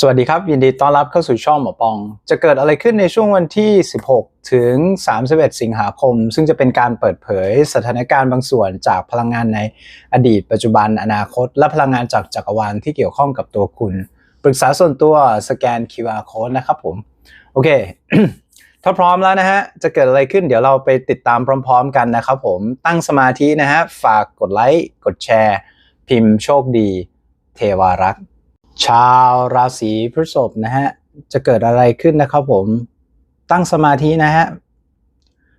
สวัสดีครับ ยินดีต้อนรับเข้าสู่ช่องหมอปอง จะเกิดอะไรขึ้นในช่วงวันที่ 16 ถึง 31 สิงหาคม ซึ่งจะเป็นการเปิดเผยสถานการณ์บางส่วนจากพลังงานในอดีต ปัจจุบันอนาคต และพลังงานจากจักรวาลที่เกี่ยวข้องกับตัวคุณ ปรึกษาส่วนตัวสแกน QR code นะครับผม โอเค ถ้าพร้อมแล้วนะฮะ จะเกิดอะไรขึ้นเดี๋ยวเราไปติดตามพร้อม ๆ กันนะครับผมตั้งสมาธินะฮะฝากกดไลค์กดแชร์ พิมพ์โชคดี เทวารักษ์ ชาวราศีพฤษภนะฮะ จะเกิดอะไรขึ้นนะครับผมตั้งสมาธินะฮะ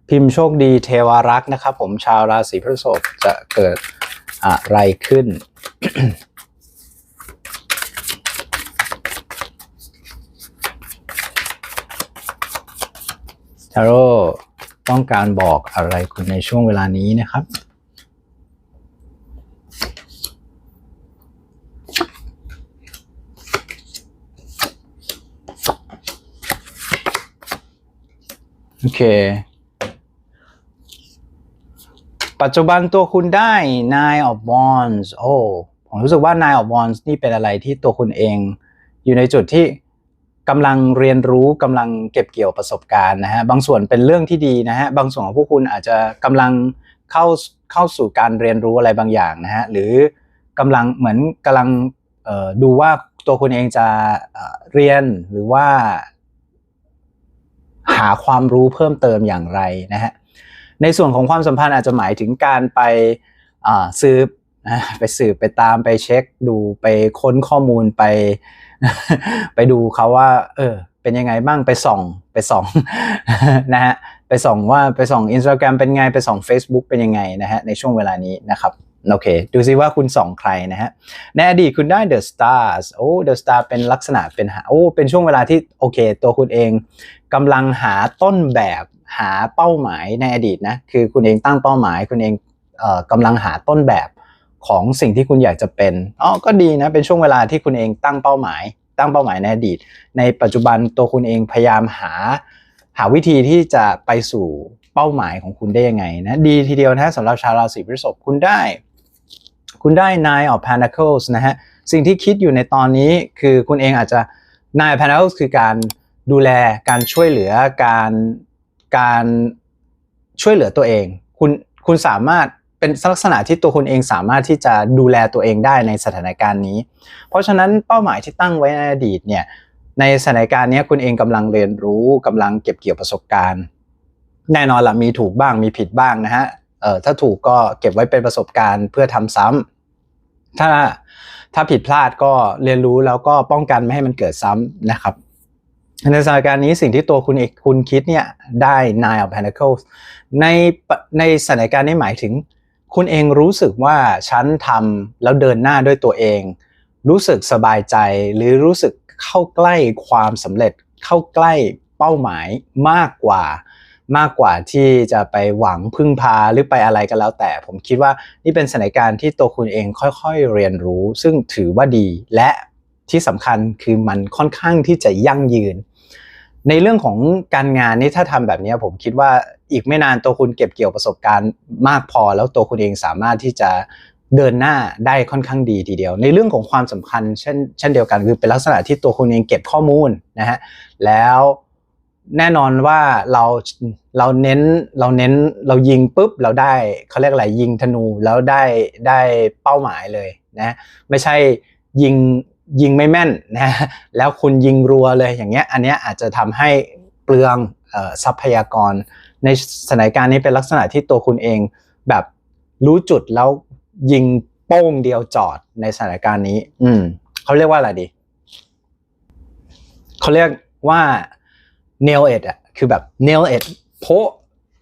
พิมพ์โชคดีเทวารักษ์นะครับผมชาวราศีพฤษภจะเกิดอะไรขึ้น ทาโร่ต้องการบอกอะไรคุณในช่วงเวลานี้นะครับ โอเค ปัจจุบันตัวคุณได้ Nine of Wands โอ้ผมรู้สึกว่า Nine of Wands นี่เป็นอะไรที่ตัวคุณเอง อยู่ในจุดที่กำลังเรียนรู้กำลังเก็บเกี่ยวประสบการณ์นะฮะบางส่วนเป็นเรื่องที่ดีนะฮะบางส่วนของพวกคุณอาจจะกำลังเข้าเข้าสู่การเรียนรู้อะไรบางอย่างนะฮะหรือกำลังเหมือนกำลังดูว่าตัวคุณเองจะเรียนหรือว่า หาความรู้เพิ่มเติมอย่างไรนะฮะในส่วนของความสัมพันธ์อาจจะหมายถึงการไปสืบไปสืบไปตามไปเช็คดูไปค้นข้อมูลไป ไปดูเขาว่า เออ เป็นยังไงบ้างไปส่องไปส่องนะฮะไปส่องว่าไปส่อง Instagram เป็นไงไปส่อง Facebook เป็นยังไงนะฮะในช่วงเวลานี้นะครับ โอเค ดูซิว่าคุณส่องใครนะฮะ ในอดีตคุณได้ The Stars โอ้ The Star เป็นลักษณะเป็นหา โอ้ เป็นช่วงเวลาที่โอเค ตัวคุณเองกำลังหาต้นแบบหาเป้าหมายในอดีตนะ คือคุณเองตั้งเป้าหมาย คุณเองเอ่อกำลังหาต้นแบบของสิ่งที่คุณอยากจะเป็น อ๋อ ก็ดีนะ เป็นช่วงเวลาที่คุณเองตั้งเป้าหมาย ตั้งเป้าหมายในอดีต ในปัจจุบันตัวคุณเองพยายามหา หาวิธีที่จะไปสู่เป้าหมายของคุณได้ยังไงนะ ดีทีเดียวนะสำหรับชาวราศีพฤษภคุณได้ คุณได้ Nine of Pentacles นะฮะ สิ่งที่คิดอยู่ในตอนนี้คือคุณเองอาจจะ Nine of Pentacles คือการดูแลการช่วยเหลือการการช่วยเหลือตัวเอง คุณคุณสามารถเป็นลักษณะที่ตัวคุณเองสามารถที่จะดูแลตัวเองได้ในสถานการณ์นี้ เพราะฉะนั้นเป้าหมายที่ตั้งไว้ในอดีตเนี่ยในสถานการณ์นี้คุณเองกำลังเรียนรู้กำลังเก็บเกี่ยวประสบการณ์ แน่นอนละมีถูกบ้างมีผิดบ้างนะฮะ เออถ้าถูกก็เก็บไว้เป็นประสบการณ์เพื่อทำซ้ำถ้าถ้าผิดพลาดก็เรียนรู้แล้วก็ป้องกันไม่ให้มันเกิดซ้ำนะครับในสถานการณ์นี้สิ่งที่ตัวคุณเอกคุณคิดเนี่ยได้ Nine of Pentacles ในในสถานการณ์นี้หมายถึง คุณเองรู้สึกว่าฉันทำแล้วเดินหน้าด้วยตัวเอง รู้สึกสบายใจหรือรู้สึกเข้าใกล้ความสำเร็จเข้าใกล้เป้าหมายมากกว่า มากกว่าที่จะไปหวังพึ่งพาหรือไปอะไรก็แล้วแต่ ผมคิดว่านี่เป็นสถานการณ์ที่ตัวคุณเองค่อยๆเรียนรู้ ซึ่งถือว่าดีและที่สำคัญคือมันค่อนข้างที่จะยั่งยืน ในเรื่องของการงานนี่ถ้าทำแบบนี้ผมคิดว่าอีกไม่นานตัวคุณเก็บเกี่ยวประสบการณ์มากพอ แล้วตัวคุณเองสามารถที่จะเดินหน้าได้ค่อนข้างดีทีเดียว ในเรื่องของความสำคัญเช่นเช่นเดียวกันคือเป็นลักษณะที่ตัวคุณเองเก็บข้อมูลนะฮะแล้ว แน่นอนว่าเราเราเน้นเราเน้นเรายิงปุ๊บเราได้เขาเรียกอะไรยิงธนูแล้วได้ได้เป้าหมายเลยนะไม่ใช่ยิงยิงไม่แม่นนะแล้วคุณยิงรัวเลยอย่างเงี้ยอันเนี้ยอาจจะทำให้เปลืองทรัพยากร ในสถานการณ์นี้เป็นลักษณะที่ตัวคุณเองแบบรู้จุดแล้วยิงโป้งเดียวจอดในสถานการณ์นี้ อืมเขาเรียกว่าอะไรดีเขาเรียกว่า nail it อะคือแบบ nail it โพะ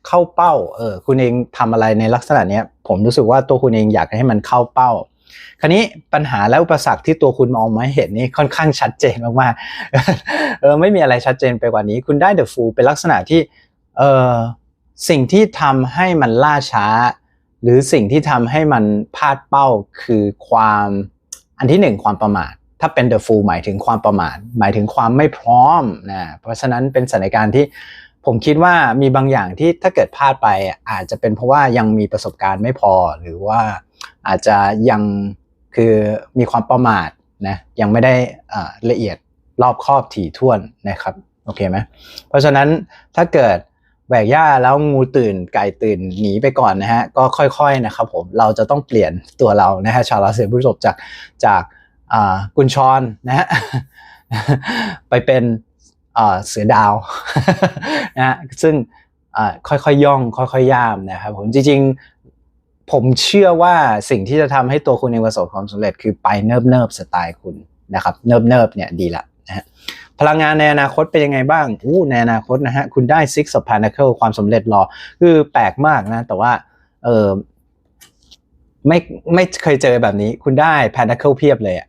เข้าเป้าเออคุณเองทำอะไรในลักษณะเนี้ยผมรู้สึกว่าตัวคุณเองอยากให้มันเข้าเป้า คราวนี้ปัญหาและอุปสรรคที่ตัวคุณมองไม่เห็นนี่ค่อนข้างชัดเจนมากๆเออไม่มีอะไรชัดเจนไปกว่านี้ คุณได้ the fool เป็นลักษณะที่เออสิ่งที่ทำให้มันล่าช้า หรือสิ่งที่ทำให้มันพลาดเป้าคือความอันที่หนึ่งความประมาท ถ้าเป็น the fool หมายถึงความประมาทหมายถึงความไม่พร้อมนะเพราะฉะนั้นเป็นสถานการณ์ที่ผมคิดว่ามีบางอย่างที่ถ้าเกิดพลาดไปอาจจะเป็นเพราะว่ายังมีประสบการณ์ไม่พอ หรือว่าอาจจะยังคือมีความประมาทนะยังไม่ได้ละเอียดรอบครอบถี่ถ้วนนะครับโอเคไหมเพราะฉะนั้นถ้าเกิดแหวกหญ้าแล้วงูตื่นไก่ตื่นหนีไปก่อนนะฮะก็ค่อยๆนะครับผมเราจะต้องเปลี่ยนตัวเรานะฮะชาวราศีพฤษภจากจาก กุญชรนะฮะไปเป็นเสือดาวนะฮะซึ่งค่อยๆย่อง ค่อยๆย่ามนะครับผมจริงๆ ผมเชื่อว่าสิ่งที่จะทำให้ตัวคุณเองประสบความสำเร็จ คือไปเนิบๆสไตล์คุณนะครับเนิบเนิบๆเนี่ยดีละนะฮะพลังงานในอนาคตเป็นยังไงบ้างอู้ในอนาคตนะฮะคุณได้ Six of Pentacle ความสำเร็จรอ คือแปลกมากนะ แต่ว่าเออ ไม่ไม่เคยเจอแบบนี้ คุณได้ Pentacle เพียบเลยอะ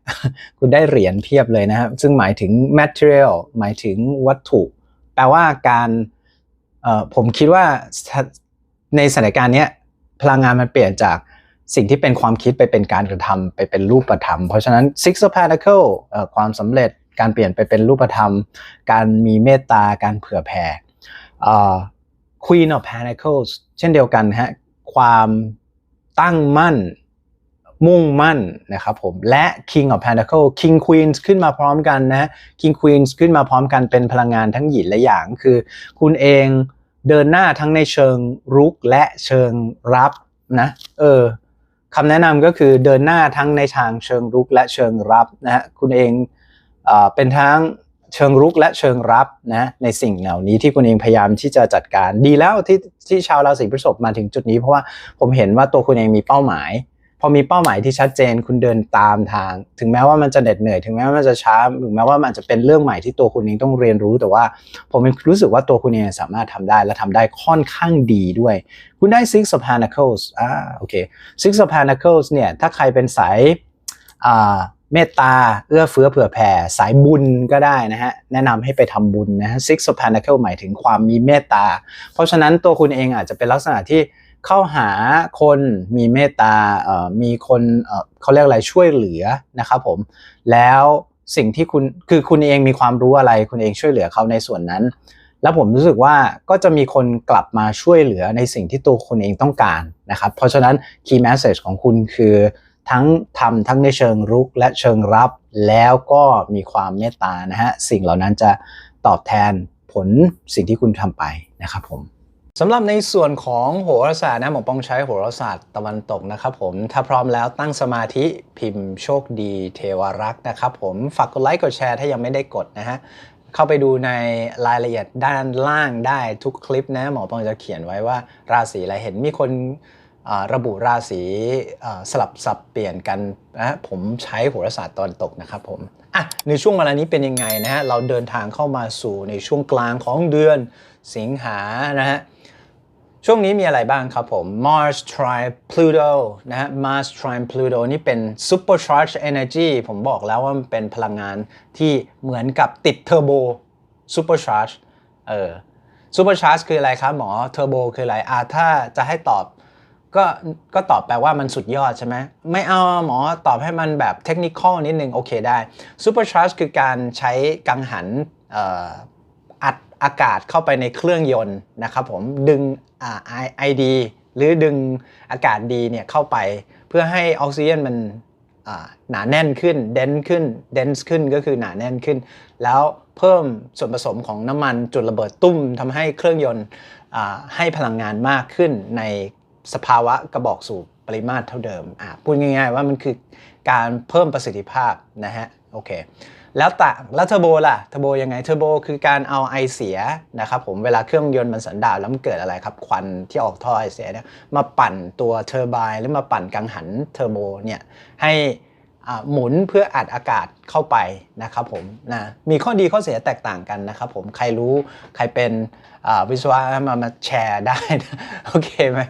คุณได้เหรียญเพียบเลยนะครับซึ่งหมายถึง material หมายถึงวัตถุ แปลว่าการเอ่อผมคิดว่าในสถานการณ์เนี้ยพลังงานมันเปลี่ยนจากสิ่งที่เป็นความคิดไปเป็นการกระทำไปเป็นรูปธรรม เพราะฉะนั้น Six of Pentacles เอ่อความสำเร็จการเปลี่ยนไปเป็นรูปธรรม การมีเมตตาการเผื่อแผ่เอ่อ Queen of Pentacles เช่นเดียวกันฮะความ ตั้งมั่น มุ่งมั่นนะครับผม และ King of Pentacles King Queens ขึ้นมาพร้อมกันนะ King Queens ขึ้นมาพร้อมกันเป็นพลังงานทั้งหยินและหยาง คือ คุณเองเดินหน้าทั้งในเชิงรุกและเชิงรับนะเออคำแนะนำก็คือเดินหน้าทั้งในทางเชิงรุกและเชิงรับนะฮะคุณเองเออเป็นทั้ง เชิงรุกและเชิงรับนะในสิ่งเหล่านี้ที่คุณเองพยายามที่จะจัดการดีแล้วที่ที่ชาวราศีพฤษภมาถึงจุดนี้ เพราะว่าผมเห็นว่าตัวคุณเองมีเป้าหมาย พอมีเป้าหมายที่ชัดเจนคุณเดินตามทาง ถึงแม้ว่ามันจะเหน็ดเหนื่อยถึงแม้ว่ามันจะช้าถึงแม้ว่ามันจะเป็นเรื่องใหม่ที่ตัวคุณเองต้องเรียนรู้แต่ว่า ผมรู้สึกว่าตัวคุณเองสามารถทำได้และทำได้ค่อนข้างดีด้วย คุณได้ Six of Pentacles อ่าโอเค Six of Pentacles เนี่ยถ้าใครเป็นสายอ่า เมตตาเอื้อเฟื้อเผื่อแผ่สายบุญก็ได้นะฮะแนะนำให้ไปทำบุญนะฮะ Six of Pentacles หมายถึงความมีเมตตา เพราะฉะนั้นตัวคุณเองอาจจะเป็นลักษณะที่เข้าหาคนมีเมตตาเอ่อมีคนเอ่อเขาเรียกอะไรช่วยเหลือนะครับผมแล้วสิ่งที่คุณคือคุณเองมีความรู้อะไรคุณเองช่วยเหลือเขาในส่วนนั้น แล้วผมรู้สึกว่าก็จะมีคนกลับมาช่วยเหลือในสิ่งที่ตัวคุณเองต้องการนะครับเพราะฉะนั้น key message ของคุณคือ ทั้งทำทั้งในเชิงรุกและเชิงรับ แล้วก็มีความเมตตานะฮะสิ่งเหล่านั้นจะตอบแทนผลสิ่งที่คุณทำไปนะครับผมสำหรับในส่วนของโหราศาสตร์นะหมอปองใช้โหราศาสตร์ตะวันตกนะครับผมถ้าพร้อมแล้วตั้งสมาธิพิมพ์โชคดีเทวรักษ์นะครับผมฝากกดไลค์กดแชร์ถ้ายังไม่ได้กดนะฮะเข้าไปดูในรายละเอียดด้านล่างได้ทุกคลิปนะหมอปองจะเขียนไว้ว่าราศีอะไรเห็นมีคน ระบุราศีสลับสับเปลี่ยนกันนะผมใช้โหราศาสตร์ตะวันตกนะครับผมอะในช่วงเวลานี้เป็นยังไงนะฮะเราเดินทางเข้ามาสู่ในช่วงกลางของเดือนสิงหานะฮะช่วงนี้มีอะไรบ้างครับผม Mars trine Pluto นะฮะ Mars trine Pluto นี่เป็น supercharged energy ผมบอกแล้วว่ามันเป็นพลังงานที่เหมือนกับติดเทอร์โบ supercharge เออ supercharge คืออะไรครับหมอเทอร์โบคืออะไรอ่าถ้าจะให้ตอบ ก็ก็ตอบแปลว่ามันสุดยอดใช่ไหมไม่เอาหมอตอบให้มันแบบเทคนิคอลนิดนึงโอเคได้ Supercharge คือการใช้กังหันอ,อัดอากาศเข้าไปในเครื่องยนต์นะครับผมดึงไอดีหรือดึงอากาศดีเนี่ยเข้าไปเพื่อให้ออกซิเจนมันหนาแน่นขึ้นเดนขึ้นเดนส์ขึ้นก็คือหนาแน่นขึ้น แล้วเพิ่มส่วนผสมของน้ำมันจุดระเบิดตุ้มทำให้เครื่องยนต์ให้พลังงานมากขึ้นใน สภาวะกระบอกสูบปริมาตรเท่าเดิมอะพูดง่ายๆว่ามันคือการเพิ่มประสิทธิภาพนะฮะโอเคแล้วต่างแล้วเทอร์โบล่ะเทอร์โบยังไงเทอร์โบคือการเอาไอเสียนะครับผมเวลาเครื่องยนต์มันสันดาปแล้วมันเกิดอะไรครับ ควันที่ออกท่อไอเสียเนี่ยมาปั่นตัวเทอร์ไบน์หรือมาปั่นกังหันเทอร์โบเนี่ยให้ หมุนเพื่ออัดอากาศเข้าไปนะครับผมนะมีข้อดีข้อเสียแตกต่างกันนะครับผมใครรู้ใครเป็นวิศวะมามาแชร์ได้นะโอเคไหม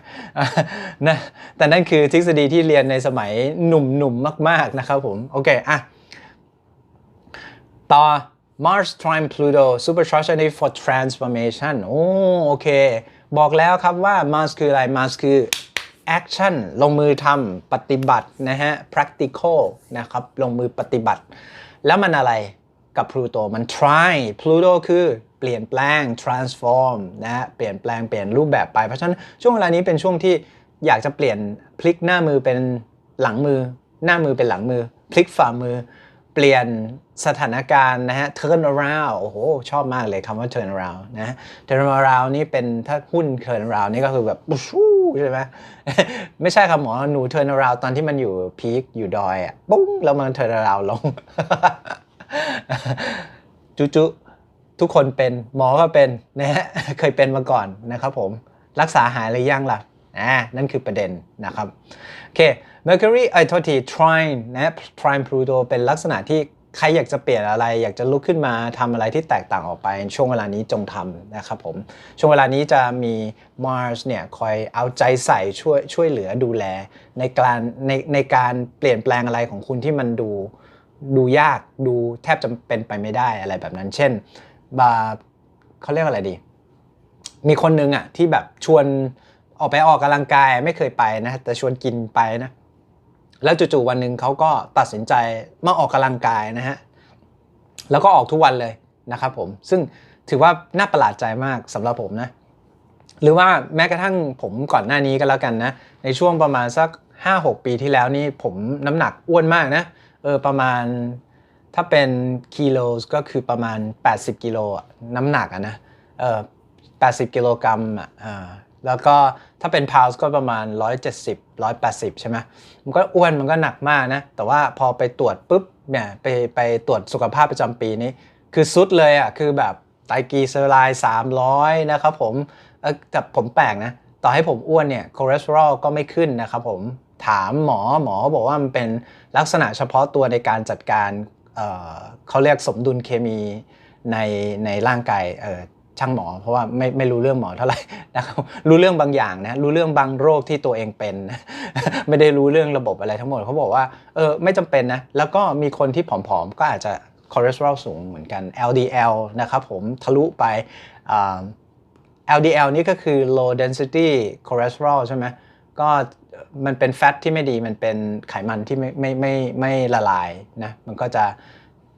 นะแต่นั่นคือทฤษฎีที่เรียนในสมัยหนุ่มๆมาก ๆนะครับผมโอเคอะต่อ Mars trine Pluto supercharged energy for transformation โอ้โอเค บอกแล้วครับว่า Mars คืออะไร Mars คือ action ลงมือทำปฏิบัตินะฮะ practical นะครับ ลงมือปฏิบัติ แล้วมันอะไรกับ Pluto มัน try Pluto คือเปลี่ยนแปลง transform นะฮะเปลี่ยนแปลงเปลี่ยนรูปแบบไป เพราะฉะนั้นช่วงเวลานี้เป็นช่วงที่อยากจะเปลี่ยนพลิกหน้ามือเป็นหลังมือ หน้ามือเป็นหลังมือ พลิกฝ่ามือ เปลี่ยน สถานการณ์นะฮะ turn around โอ้โห ชอบมากเลยคำว่า turn around นะ turn around นี่เป็นถ้าหุ้น turn around นี่ก็คือแบบปุ๊ชูใช่ไหมไม่ใช่ครับหมอหนู turn around ตอนที่มันอยู่พีคอยู่ดอยอะปุ้งแล้วมัน turn around ลง จุจุทุกคนเป็นหมอก็เป็นนะฮะเคยเป็นมาก่อนนะครับผม รักษาหายหรือยังล่ะอ่านั่นคือประเด็นนะครับ โอเค Mercury ไอ้ยโทษที Trine นะ Trine Pluto เป็นลักษณะที่ ใครอยากจะเปลี่ยนอะไร อยากจะลุกขึ้นมาทำอะไรที่แตกต่างออกไป ช่วงเวลานี้จงทำนะครับผม ช่วงเวลานี้จะมี Mars เนี่ยคอยเอาใจใส่ช่วยช่วยเหลือดูแล ในการในในการเปลี่ยนแปลงอะไรของคุณที่มันดูดูยากดูแทบจะเป็นไปไม่ได้อะไรแบบนั้น เช่นบาเขาเรียกว่าอะไรดี มีคนนึงอะที่แบบชวนออกไปออกกำลังกายไม่เคยไปนะ แต่ชวนกินไปนะ แล้วจู่ๆวันหนึ่งเขาก็ตัดสินใจมาออกกำลังกายนะฮะแล้วก็ออกทุกวันเลยนะครับผมซึ่งถือว่าน่าประหลาดใจมากสำหรับผมนะหรือว่าแม้กระทั่งผมก่อนหน้านี้ก็แล้วกันนะในช่วงประมาณสัก 5-6 ปีที่แล้วนี่ผมน้ำหนักอ้วนมากนะเออประมาณถ้าเป็นกิโลก็คือประมาณ 80กิโลน้ำหนักอะนะเออ80กิโลกรัมอะอ่าแล้วก็ ถ้าเป็นพาวส์ก็ประมาณ 170 180 ใช่ไหมมันก็อ้วนมันก็หนักมากนะ แต่ว่าพอไปตรวจปุ๊บเนี่ยไปไปตรวจสุขภาพประจำปีนี้ คือสุดเลยอะคือแบบไตรกีเซอร์ไรด์300 นะครับผมแต่ผมแปลกนะ ต่อให้ผมอ้วนเนี่ยคอเลสเตอรอลก็ไม่ขึ้นนะครับผมถามหมอหมอบอกว่ามันเป็นลักษณะเฉพาะตัวในการจัดการเเขาเรียกสมดุลเคมีในในร่างกายเช่างหมอ เพราะว่าไม่ไม่รู้เรื่องหมอเท่าไหร่นะครับรู้เรื่องบางอย่างนะรู้เรื่องบางโรคที่ตัวเองเป็น ไม่ได้รู้เรื่องระบบอะไรทั้งหมดเขาบอกว่าเออไม่จำเป็นนะแล้วก็มีคนที่ผอมๆก็อาจจะคอเลสเตอรอลสูงเหมือนกัน LDL นะครับผมทะลุไป LDL นี่ก็คือ low density cholesterol ใช่ไหมก็มันเป็นแฟตที่ไม่ดีมันเป็นไขมันที่ไม่ไม่ไม่ไม่ละลายนะมันก็จะ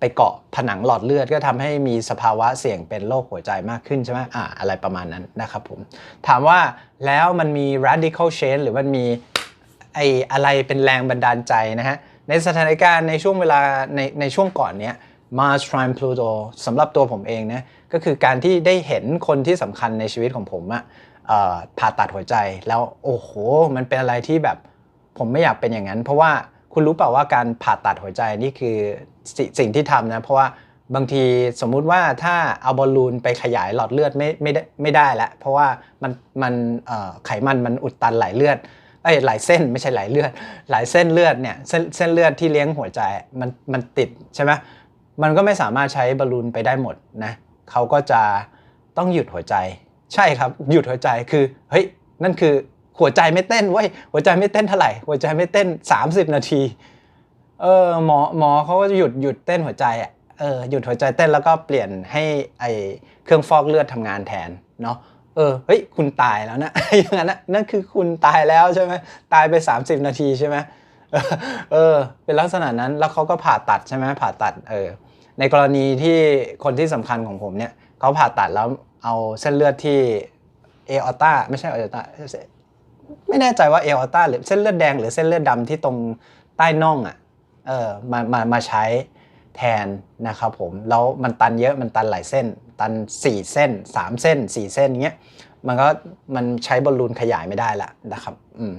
ไปเกาะผนังหลอดเลือดก็ทำให้มีสภาวะเสี่ยงเป็นโรคหัวใจมากขึ้นใช่ไหมอ่าอะไรประมาณนั้นนะครับผม ถามว่าแล้วมันมี radical change หรือมันมีไออะไรเป็นแรงบันดาลใจนะฮะ ในสถานการณ์ในช่วงเวลาในในช่วงก่อนเนี้ย Mars Trine Pluto สำหรับตัวผมเองนะก็คือการที่ได้เห็นคนที่สำคัญในชีวิตของผมอะเอ่อผ่าตัดหัวใจแล้วโอ้โห มันเป็นอะไรที่แบบผมไม่อยากเป็นอย่างนั้น เพราะว่า คุณรู้เปล่าว่าการผ่าตัดหัวใจนี่คือสสิ่งที่ทำนะ เพราะว่าบางทีสมมุติว่าถ้าเอาบอลลูนไปขยายหลอดเลือดไม่ไม่ได้ไม่ได้แล้วเพราะว่ามันมันไขมันมันอุดตันไหลเลือดเอ้หลายเส้นไม่ใช่หลายเลือด หลายเส้นเลือดเนี่ยเส้นเส้นเลือดที่เลี้ยงหัวใจมันมันติดใช่ไหมมันก็ไม่สามารถใช้บอลลูนไปได้หมดนะเขาก็จะต้องหยุดหัวใจ ใช่ครับหยุดหัวใจคือเฮ้ยนั่นคือ หัวใจไม่เต้นเว้ยหัวใจไม่เต้นเท่าไหร่หัวใจไม่เต้น 30 นาที เออหมอหมอเขาก็จะหยุดหยุดเต้นหัวใจอะเออหยุดหัวใจเต้นแล้วก็เปลี่ยนให้ไอเครื่องฟอกเลือดทำงานแทนเนาะเออเฮ้ยคุณตายแล้วนะอย่างนั้นนะนั่นคือคุณตายแล้วใช่ไหมตายไป 30 นาทีใช่ไหมเออ เป็นลักษณะนั้นแล้วเขาก็ผ่าตัดใช่ไหมผ่าตัดเออในกรณีที่คนที่สำคัญของผมเนี่ยเขาผ่าตัดแล้วเอาเส้นเลือดที่เอออต้าไม่ใช่เอออต้า ไม่แน่ใจว่าเอออต้าหรือเส้นเลือดแดงหรือเส้นเลือดดำที่ตรงใต้น่องอะเออมามามาใช้แทนนะครับผมแล้วมันตันเยอะมันตันหลายเส้น ตัน 4 เส้น 3 เส้น 4 เส้นเงี้ยมันก็มันใช้บอลลูนขยายไม่ได้ละนะครับอืม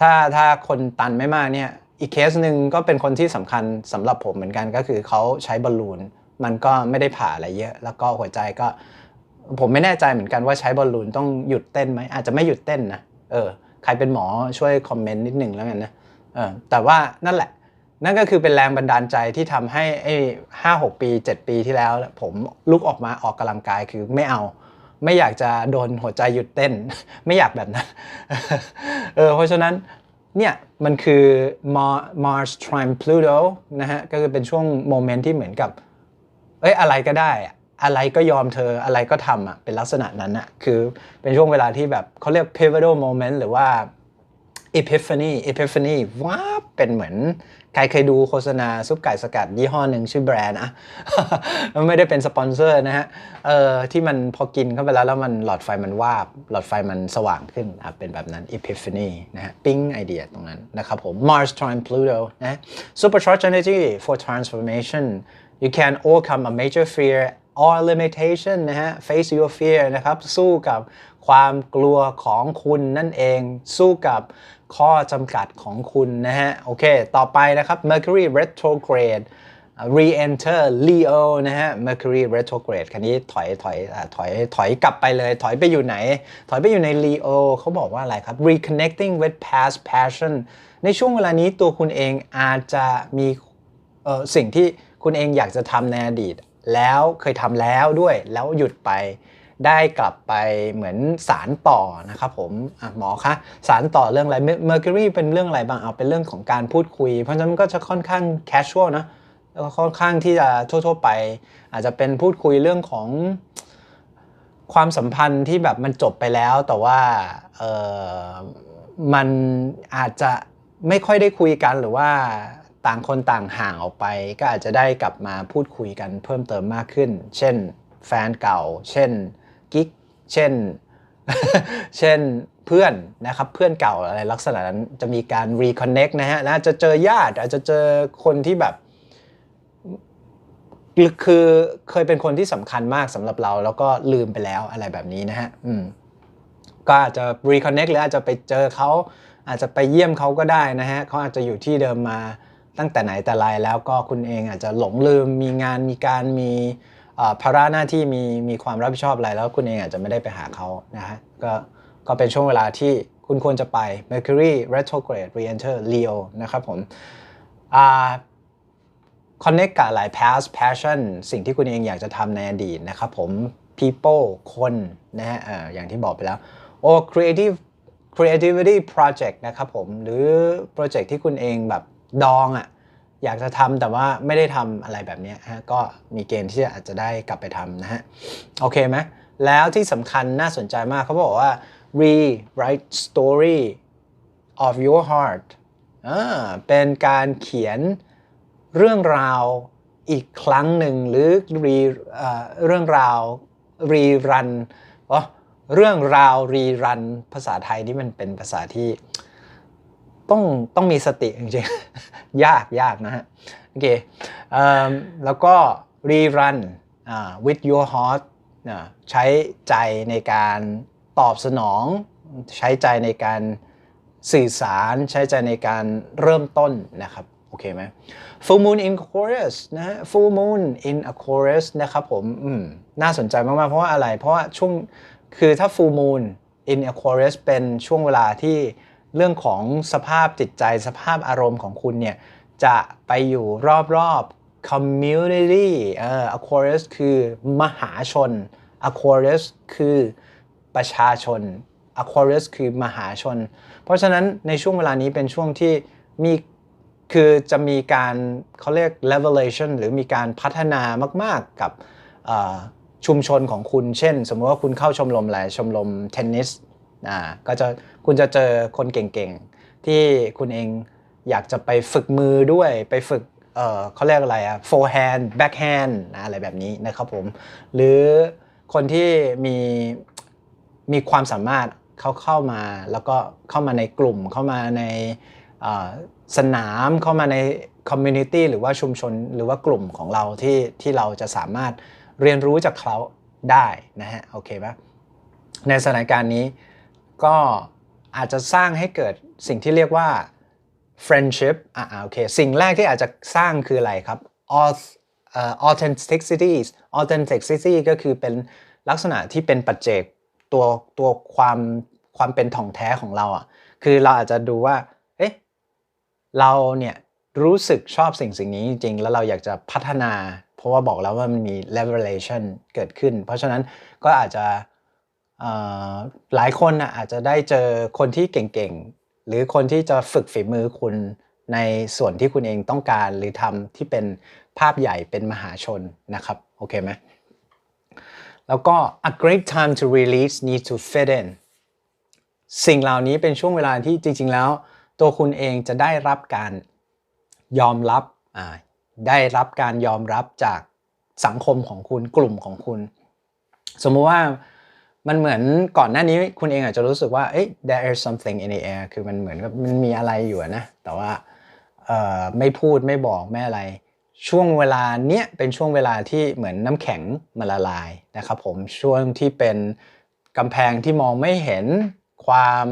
ถ้าถ้าคนตันไม่มากเนี่ยอีกเคสหนึ่งก็เป็นคนที่สำคัญสำหรับผมเหมือนกันก็คือเขาใช้บอลลูนมันก็ไม่ได้ผ่าอะไรเยอะ แล้วก็หัวใจก็ ผมไม่แน่ใจเหมือนกันว่าใช้บอลลูนต้องหยุดเต้นไหมอาจจะไม่หยุดเต้นนะเออ ใครเป็นหมอช่วยคอมเมนต์นิดหนึ่งแล้วกันนะเออแต่ว่านั่นแหละ นั่นก็คือเป็นแรงบันดาลใจที่ทำให้ไอ้ห้าหกปี 7 ปีที่แล้ว ผมลุกออกมาออกกำลังกายคือไม่เอา ไม่อยากจะโดนหัวใจหยุดเต้น ไม่อยากแบบนั้นเออเพราะฉะนั้นเนี่ยมันคือ Mar- Mars Trine Pluto นะฮะก็คือเป็นช่วงโมเมนต์ที่เหมือนกับ เอ้ยอะไรก็ได้อะ อะไรก็ยอมเธออะไรก็ทำอะเป็นลักษณะนั้นอะคือเป็นช่วงเวลาที่แบบเขาเรียก pivotal moment หรือว่า epiphany epiphany ว้าเป็นเหมือน ใครเคยดูโฆษณาซุปไก่สกัดยี่ห้อหนึ่งชื่อแบรนด์นะไม่ได้เป็นสปอนเซอร์นะฮะเออที่มันพอกินเข้าไปแล้วแล้วมันหลอดไฟมันวาบ หลอดไฟมันสว่างขึ้นอะเป็นแบบนั้น epiphany นะฮะปิ๊งไอเดียตรงนั้นนะครับผม Mars Trine Pluto นะ supercharged energy for transformation you can overcome a major fear or limitation นะฮะ face your fear นะครับ สู้กับความกลัวของคุณนั่นเอง สู้กับข้อจำกัดของคุณนะฮะ โอเค ต่อไปนะครับ Mercury retrograde re-enter Leo นะฮะ Mercury retrograde คันนี้ถอยถอยถอยถอยกลับไปเลย ถอยไปอยู่ไหน ถอยไปอยู่ใน Leo เขาบอกว่าอะไรครับ reconnecting with past passion ในช่วงเวลานี้ตัวคุณเองอาจจะมีสิ่งที่คุณเองอยากจะทำในอดีต แล้วเคยทำแล้วด้วยแล้วหยุดไปได้กลับไปเหมือนสารต่อนะครับผมอะหมอคะสารต่อเรื่องอะไร Mercury เป็นเรื่องอะไรบ้างเอาเป็นเรื่องของการพูดคุย เพราะฉะนั้นก็จะค่อนข้าง casual นะแล้วก็ค่อนข้างที่จะทั่วๆไป อาจจะเป็นพูดคุยเรื่องของความสัมพันธ์ที่แบบมันจบไปแล้ว แต่ว่าเออมันอาจจะไม่ค่อยได้คุยกันหรือว่า ต่างคนต่างห่างออกไป ก็อาจจะได้กลับมาพูดคุยกันเพิ่มเติมมากขึ้น เช่น แฟนเก่า เช่นกิ๊ก เช่น เช่นเพื่อนนะครับเพื่อนเก่าอะไรลักษณะนั้นจะมีการ reconnect นะฮะและอาจจะเจอญาติอาจจะเจอคนที่แบบคือเคยเป็นคนที่สำคัญมากสำหรับเรา แล้วก็ลืมไปแล้วอะไรแบบนี้นะฮะอืมก็อาจจะ reconnect หรืออาจจะไปเจอเขาอาจจะไปเยี่ยมเขาก็ได้นะฮะเขาอาจจะอยู่ที่เดิมมา ตั้งแต่ไหนแต่ไรแล้วก็คุณเองอาจจะหลงลืมมีงานมีการมีภาระหน้าที่มีมีความรับผิดชอบอะไรแล้วคุณเองอาจจะไม่ได้ไปหาเขานะฮะก็ก็เป็นช่วงเวลาที่คุณควรจะไป Mercury retrograde re-enter Leo นะครับผมอ่า connect กับหลาย past passion สิ่งที่คุณเองอยากจะทำในอดีตนะครับผม people คนนะฮะเอ่ออย่างที่บอกไปแล้ว or creative creativity project นะครับผม หรือโปรเจกต์ที่คุณเองแบบ ดองอะ่ะอยากจะทำแต่ว่าไม่ได้ทำอะไรแบบนี้ฮะก็มีเกณฑ์ที่อาจจะได้กลับไปทำนะฮะโอเคไหมแล้วที่สำคัญน่าสนใจมากเขาบอกว่า rewrite story of your heart อ่าเป็นการเขียนเรื่องราวอีกครั้งหนึ่งหรือรีเรื่องราวรีรันอ๋อเรื่องราวรีรันภาษาไทยนี่มันเป็นภาษาที่ ต้องต้องมีสติจริงๆ ยากยากนะฮะโอเคเอแล้วก็รีรัน with your heart ใช้ใจในการตอบสนอง ใช้ใจในการสื่อสารใช้ใจในการเริ่มต้นนะครับโอเคไหม Full Moon in Aquarius นะฮะ Full Moon in Aquarius นะครับผมอืมน่าสนใจมาก ๆ เพราะว่าอะไร เพราะว่าช่วงคือถ้า Full Moon in Aquarius เป็นช่วงเวลาที่ เรื่องของสภาพจิตใจสภาพอารมณ์ของคุณเนี่ย จะไปอยู่รอบๆ community เอ่อ Aquarius คือมหาชน Aquarius คือประชาชน Aquarius คือมหาชน เพราะฉะนั้นในช่วงเวลานี้เป็นช่วงที่มีคือจะมีการเขาเรียก levelation หรือมีการพัฒนามาก ๆ กับชุมชนของคุณ เช่น สมมติว่าคุณเข้าชมรมอะไรชมรมเทนนิส อ่าก็จะคุณจะเจอคนเก่งๆ ที่คุณเองอยากจะไปฝึกมือด้วยไปฝึกเออเขาเรียกอะไรอะ forehand backhand นะอะไรแบบนี้นะครับผม หรือคนที่มีมีความสามารถเขาเข้ามาแล้วก็เข้ามาในกลุ่มเข้ามาในสนามเข้ามาในคอมมูนิตี้หรือว่าชุมชนหรือว่ากลุ่มของเราที่ที่เราจะสามารถเรียนรู้จากเขาได้นะฮะโอเคไหมในสถานการณ์นี้ ก็อาจจะสร้างให้เกิดสิ่งที่เรียกว่า friendship อ่าโอเค สิ่งแรกที่อาจจะสร้างคืออะไรครับ authenticity authenticity ก็คือเป็นลักษณะที่เป็นปัจเจกตัวตัวความความเป็นถ่องแท้ของเราอะ คือเราอาจจะดูว่า เอ๊ะ เราเนี่ยรู้สึกชอบสิ่งสิ่งนี้จริงๆ แล้วเราอยากจะพัฒนา เพราะว่าบอกแล้วว่ามันมี revelation เกิดขึ้น เพราะฉะนั้นก็อาจจะ หลายคนนะอาจจะได้เจอคนที่เก่งๆ หรือคนที่จะฝึกฝีมือคุณในส่วนที่คุณเองต้องการหรือทำที่เป็นภาพใหญ่เป็นมหาชนนะครับ โอเคไหมแล้วก็ a great time to release need to fit in สิ่งเหล่านี้เป็นช่วงเวลาที่จริง ๆ แล้ว ตัวคุณเองจะได้รับการยอมรับได้รับการยอมรับจากสังคมของคุณกลุ่มของคุณ สมมุติว่า มันเหมือนก่อนหน้านี้คุณเองอาจจะรู้สึกว่าเอ้ย there is something in the air คือมันเหมือนกับมันมีอะไรอยู่นะ แต่ว่าไม่พูดไม่บอกไม่อะไร ช่วงเวลาเนี้ยเป็นช่วงเวลาที่เหมือนน้ำแข็งมันละลายนะครับผมช่วงที่เป็นกำแพงที่มองไม่เห็นความ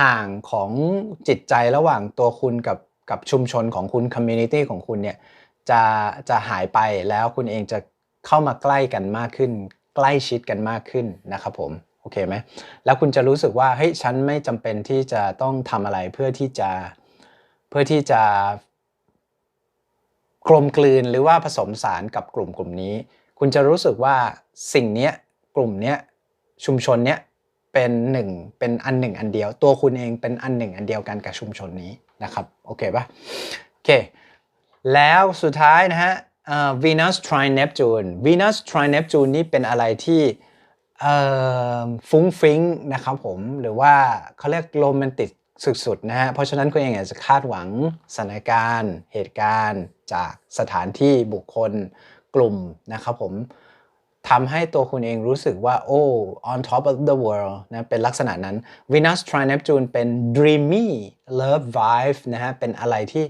ห่างของจิตใจระหว่างตัวคุณกับกับชุมชนของคุณคอมมูนิตี้ของคุณเนี่ยจะจะหายไปแล้วคุณเองจะเข้ามาใกล้กันมากขึ้น ใกล้ชิดกันมากขึ้นนะครับผมโอเคไหมแล้วคุณจะรู้สึกว่าเฮ้ยฉันไม่จำเป็นที่จะต้องทำอะไรเพื่อที่จะเพื่อที่จะกลมกลืนหรือว่าผสมสารกับกลุ่มกลุ่มนี้ คุณจะรู้สึกว่าสิ่งเนี้ยกลุ่มเนี้ยชุมชนเนี้ยเป็นหนึ่งเป็นอันหนึ่งอันเดียว ตัวคุณเองเป็นอันหนึ่งอันเดียวกันกับชุมชนนี้นะครับโอเคปะโอเค แล้วสุดท้ายนะฮะ เอ่อ Venus trine Neptune Venus trine Neptune นี่เป็นอะไรที่ฟุ้งฟิ้งนะครับผมหรือว่าเขาเรียกโรแมนติกสุดๆนะฮะเพราะฉะนั้นคุณเองอาจจะคาดหวังสถานการณ์ เหตุการณ์จากสถานที่บุคคลกลุ่มนะครับผมทำให้ตัวคุณเองรู้สึกว่าโอ้ on top of the world นะเป็นลักษณะนั้น Venus trine Neptune เป็น dreamy love vibe นะฮะเป็นอะไรที่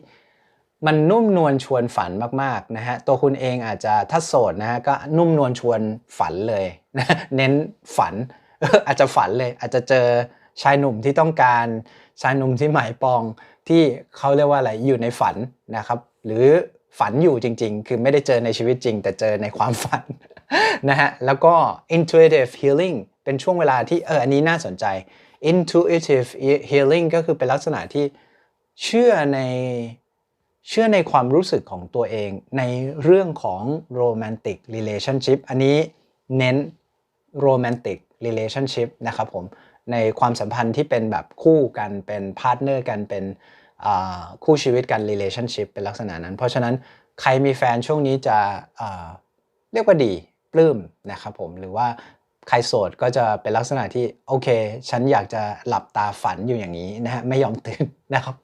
มันนุ่มนวลชวนฝันมากๆนะฮะตัวคุณเองอาจจะถ้าโสดนะฮะก็นุ่มนวลชวนฝันเลยนะเน้นฝันอาจจะฝันเลย อาจจะเจอชายหนุ่มที่ต้องการชายหนุ่มที่หมายปองที่เขาเรียกว่าอะไรอยู่ในฝันนะครับ หรือฝันอยู่จริง ๆ คือไม่ได้เจอในชีวิตจริง แต่เจอในความฝันนะฮะแล้วก็ intuitive healing เป็นช่วงเวลาที่เอออันนี้น่าสนใจ intuitive healing ก็คือเป็นลักษณะที่เชื่อใน เชื่อในความรู้สึกของตัวเองในเรื่องของ romantic relationship อันนี้เน้น romantic relationship นะครับผมในความสัมพันธ์ที่เป็นแบบคู่กันเป็นพาร์ทเนอร์กันเป็นคู่ชีวิตกัน relationship เป็นลักษณะนั้น เพราะฉะนั้นใครมีแฟนช่วงนี้จะเรียกว่าดีปลื้มนะครับผมหรือว่าใครโสดก็จะเป็นลักษณะที่โอเค ฉันอยากจะหลับตาฝันอยู่อย่างนี้นะฮะไม่ยอมตื่นนะครับ